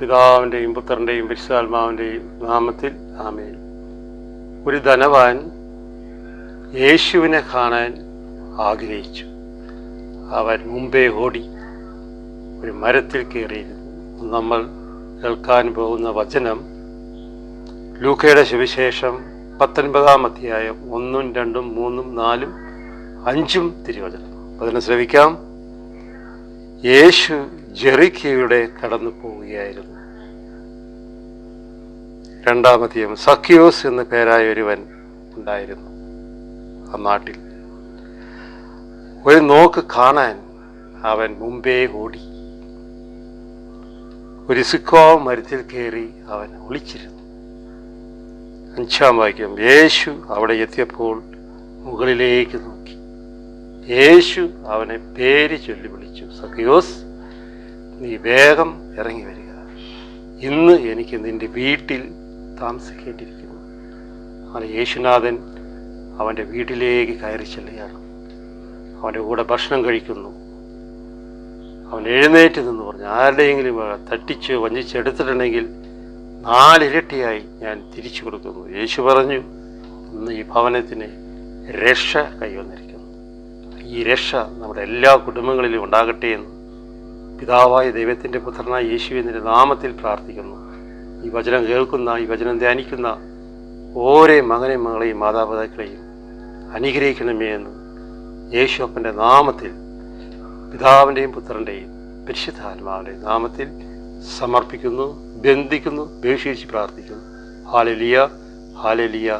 പിതാവിന്റെയും പുത്രന്റെയും പരിശുദ്ധാത്മാവിന്റെയും നാമത്തിൽ ആമേൻ. ഒരു ധനവാൻ യേശുവിനെ കാണാൻ ആഗ്രഹിച്ചു. അവൻ മുമ്പേ ഓടി ഒരു മരത്തിൽ കയറിയിരുന്നു. നമ്മൾ കേൾക്കാൻ പോകുന്ന വചനം ലൂക്കയുടെ സുവിശേഷം പത്തൊൻപതാം അധ്യായം ഒന്നും രണ്ടും മൂന്നും നാലും അഞ്ചും തിരുവചനം. അതിനെ ശ്രവിക്കാം. യേശു ജെറിക്കയുടെ കടന്നു പോവുകയായിരുന്നു. രണ്ടാമത്തെയും സഖിയോസ് എന്ന പേരായ ഒരുവൻ ഉണ്ടായിരുന്നു ആ നാട്ടിൽ. ഒരു നോക്ക് കാണാൻ അവൻ മുമ്പേ ഓടി. ഒരു സിക്കോ മരത്തിൽ കയറി അവൻ ഒളിച്ചിരുന്നു. അഞ്ചാം വാക്യം യേശു അവിടെ എത്തിയപ്പോൾ മുകളിലേക്ക് നോക്കി. യേശു അവനെ പേര് ചൊല്ലി വിളിച്ചു. സഖിയോസ് നീ വേഗം ഇറങ്ങി വരിക. ഇന്ന് എനിക്ക് നിന്റെ വീട്ടിൽ താമസിക്കേണ്ടിയിരിക്കുന്നു. അങ്ങനെ യേശുനാഥൻ അവന്റെ വീട്ടിലേക്ക് കയറി ചെല്ലുകയാണ്. അവന്റെ കൂടെ ഭക്ഷണം കഴിക്കുന്നു. അവൻ എഴുന്നേറ്റ് നിന്ന് പറഞ്ഞു ആരുടെയെങ്കിലും തട്ടിച്ച് വഞ്ചിച്ചെടുത്തിട്ടുണ്ടെങ്കിൽ നാലിരട്ടിയായി ഞാൻ തിരിച്ചു കൊടുക്കുന്നു. യേശു പറഞ്ഞു ഇന്ന് ഈ ഭവനത്തിന് രക്ഷ കൈവന്നിരിക്കുന്നു. ഈ രക്ഷ നമ്മുടെ എല്ലാ കുടുംബങ്ങളിലും ഉണ്ടാകട്ടെ എന്ന് പിതാവായ ദൈവത്തിന്റെ പുത്രനായ യേശുവിന്റെ നാമത്തിൽ പ്രാർത്ഥിക്കുന്നു. ഈ വചനം കേൾക്കുന്ന ഈ വചനം ധ്യാനിക്കുന്ന ഓരോ മകനെയും മകളെയും മാതാപിതാക്കളെയും അനുഗ്രഹിക്കണമേ എന്ന് യേശു അപ്പന്റെ നാമത്തിൽ പിതാവിന്റെയും പുത്രന്റെയും പരിശുദ്ധാത്മാവിന്റെയും നാമത്തിൽ സമർപ്പിക്കുന്നു ബന്ധിക്കുന്നു ഉപേക്ഷിച്ച് പ്രാർത്ഥിക്കുന്നു. ഹാലലിയ ഹാലലിയ.